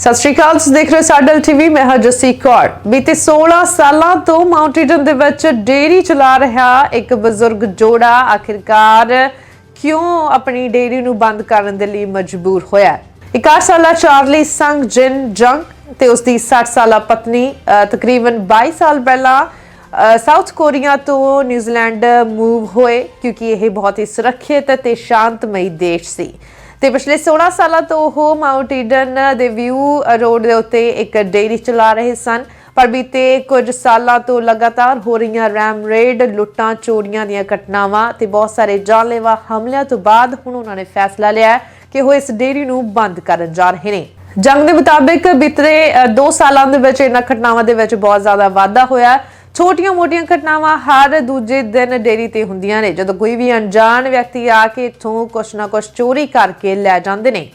ਸਤਿ ਸ਼੍ਰੀ ਅਕਾਲ ਤੁਸੀਂ ਦੇਖ ਰਹੇ ਹੋ ਸਾਡਲ ਟੀਵੀ ਮੈਂ ਹਾਂ ਜੱਸੀ ਕੌਰ ਬੀਤੇ 16 ਸਾਲਾਂ ਤੋਂ ਮਾਊਂਟ ਈਡਨ ਦੇ ਵਿੱਚ ਡੇਅਰੀ ਚਲਾ ਰਿਹਾ ਇੱਕ ਬਜ਼ੁਰਗ ਜੋੜਾ ਆਖਿਰਕਾਰ ਕਿਉਂ ਆਪਣੀ ਡੇਅਰੀ ਨੂੰ ਬੰਦ ਕਰਨ ਦੇ ਲਈ ਮਜਬੂਰ ਹੋਇਆ ਹੈ? 61 ਸਾਲਾ ਚਾਰਲੀ ਸੰਗ ਜਿਨ ਜੰਗ ਤੇ ਉਸ ਦੀ 60 ਸਾਲਾ ਪਤਨੀ ਅ, ਤਕਰੀਬਨ 22 ਸਾਲ ਪਹਿਲਾਂ ਅ, ਸਾਊਥ ਕੋਰੀਆ ਤੋਂ ਨਿਊਜ਼ੀਲੈਂਡ ਮੂਵ ਹੋਏ ਕਿਉਂਕਿ ਇਹ ਬਹੁਤ ਹੀ ਸੁਰੱਖਿਅਤ ਤੇ ਸ਼ਾਂਤਮਈ ਦੇਸ਼ ਸੀ ਤੇ ਪਿਛਲੇ 16 ਸਾਲਾਂ ਤੋਂ ਉਹ ਮਾਊਂਟ ਈਡਨ ਦੇ ਵਿਊ ਰੋਡ ਦੇ ਉੱਤੇ ਇੱਕ ਡੇਅਰੀ ਚਲਾ ਰਹੇ ਸਨ। ਪਰ ਬੀਤੇ ਕੁਝ ਸਾਲਾਂ ਤੋਂ ਲਗਾਤਾਰ ਹੋ ਰਹੀਆਂ ਰੈਮ ਰੇਡ ਲੁੱਟਾਂ, ਚੋਰੀਆਂ ਦੀਆਂ ਘਟਨਾਵਾਂ ਤੇ ਬਹੁਤ ਸਾਰੇ ਜਾਨਲੇਵਾ ਹਮਲਿਆਂ ਤੋਂ ਬਾਅਦ ਹੁਣ ਉਹਨਾਂ ਨੇ ਫੈਸਲਾ ਲਿਆ ਕਿ ਉਹ ਇਸ ਡੇਅਰੀ ਨੂੰ ਬੰਦ ਕਰਨ ਜਾ ਰਹੇ ਨੇ। ਜੰਗ ਦੇ ਮੁਤਾਬਿਕ ਬੀਤੇ 2 ਸਾਲਾਂ ਦੇ ਵਿੱਚ ਇਹਨਾਂ ਘਟਨਾਵਾਂ ਦੇ ਵਿੱਚ ਬਹੁਤ ਜ਼ਿਆਦਾ ਵਾਧਾ ਹੋਇਆ। ਛੋਟੀਆਂ-ਮੋਟੀਆਂ ਘਟਨਾਵਾਂ ਹਰ ਦੂਜੇ ਦਿਨ ਡੇਰੀ ਤੇ ਹੁੰਦੀਆਂ ਨੇ। ਜਦੋਂ ਕੋਈ ਵੀ ਅਣਜਾਣ ਵਿਅਕਤੀ ਆ ਕੇ ਇੱਥੋਂ ਕੁਛ ਨਾ ਕੁਛ ਚੋਰੀ ਕਰਕੇ ਲੈ ਜਾਂਦੇ ਨੇ।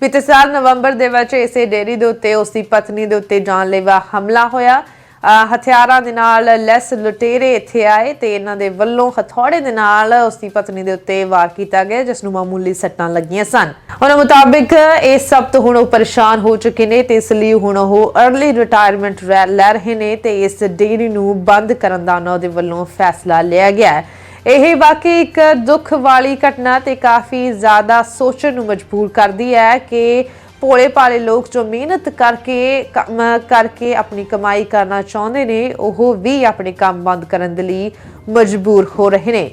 ਬੀਤੇ ਸਾਲ ਨਵੰਬਰ ਦੇ ਵਿੱਚ ਇਸੇ ਡੇਰੀ ਦੇ ਉੱਤੇ ਉਸ ਦੀ ਪਤਨੀ ਦੇ ਉੱਤੇ ਜਾਨਲੇਵਾ ਹਮਲਾ ਹੋਇਆ। ਹਥਿਆਰਾਂ ਦੇ ਨਾਲ ਲੈਸ ਲੁਟੇਰੇ ਇੱਥੇ ਆਏ ਤੇ ਇਹਨਾਂ ਦੇ ਵੱਲੋਂ ਹਥੌੜੇ ਦੇ ਨਾਲ ਉਸ ਦੀ ਪਤਨੀ ਦੇ ਉੱਤੇ ਵਾਰ ਕੀਤਾ ਗਿਆ, ਜਿਸ ਨੂੰ ਮਾਮੂਲੀ ਸੱਟਾਂ ਲੱਗੀਆਂ ਸਨ। ਉਹਨਾਂ ਮੁਤਾਬਿਕ ਇਹ ਸਭ ਤੋਂ ਹੁਣ ਉਹ ਪਰੇਸ਼ਾਨ ਹੋ ਚੁੱਕੇ ਨੇ ਤੇ ਇਸ ਲਈ ਹੁਣ ਉਹ अर्ਲੀ ਰਿਟਾਇਰਮੈਂਟ ਲੈ ਰਹੇ ਨੇ ਤੇ ਇਸ ਡੇਰੀ ਨੂੰ ਬੰਦ ਕਰਨ ਦਾ ਉਹਨਾਂ ਦੇ ਵੱਲੋਂ ਫੈਸਲਾ ਲਿਆ ਗਿਆ ਹੈ। ਇਹ ਵਾਕਈ ਇੱਕ ਦੁੱਖ ਵਾਲੀ ਘਟਨਾ ਤੇ ਕਾਫੀ ਜ਼ਿਆਦਾ ਸੋਚਣ ਨੂੰ ਮਜਬੂਰ ਕਰਦੀ ਹੈ ਕਿ ਭੋਲੇ ਭਾਲੇ ਲੋਕ ਜੋ ਮਿਹਨਤ ਕਰਕੇ ਕੰਮ ਕਰਕੇ ਆਪਣੀ ਕਮਾਈ ਕਰਨਾ ਚਾਹੁੰਦੇ ਨੇ, ਉਹ ਵੀ ਆਪਣੇ ਕੰਮ ਬੰਦ ਕਰਨ ਦੇ ਲਈ ਮਜਬੂਰ ਹੋ ਰਹੇ ਨੇ।